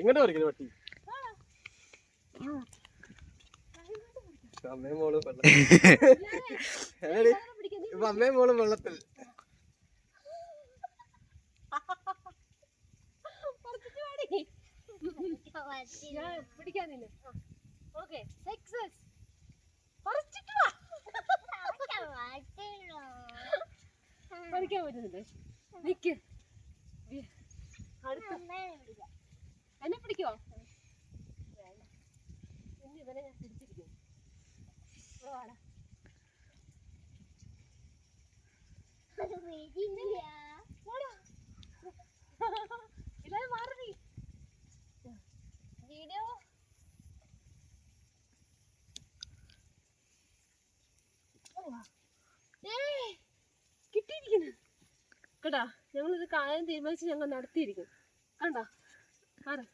ഇങ്ങോട്ട് പറിക്കുന്നു പട്ടി അമ്മയും മോളും വെള്ളത്തിൽ. ഇപ്പൊ അമ്മയും മോളും വെള്ളത്തിൽ. നിന്നെ ഓക്കെ സക്സസ് പറിച്ചിട്ട് വാ. പറിക്കാൻ പറ്റുന്നില്ലേ നിക്ക് അടുത്ത. പിടിക്കോ മാറി. വീഡിയോ കിട്ടിയിരിക്കുന്നു. കേട്ടാ? ഞങ്ങളിത് കായം തീരുമാനിച്ച് ഞങ്ങൾ നടത്തിയിരിക്കും കണ്ടോ? ആരാ?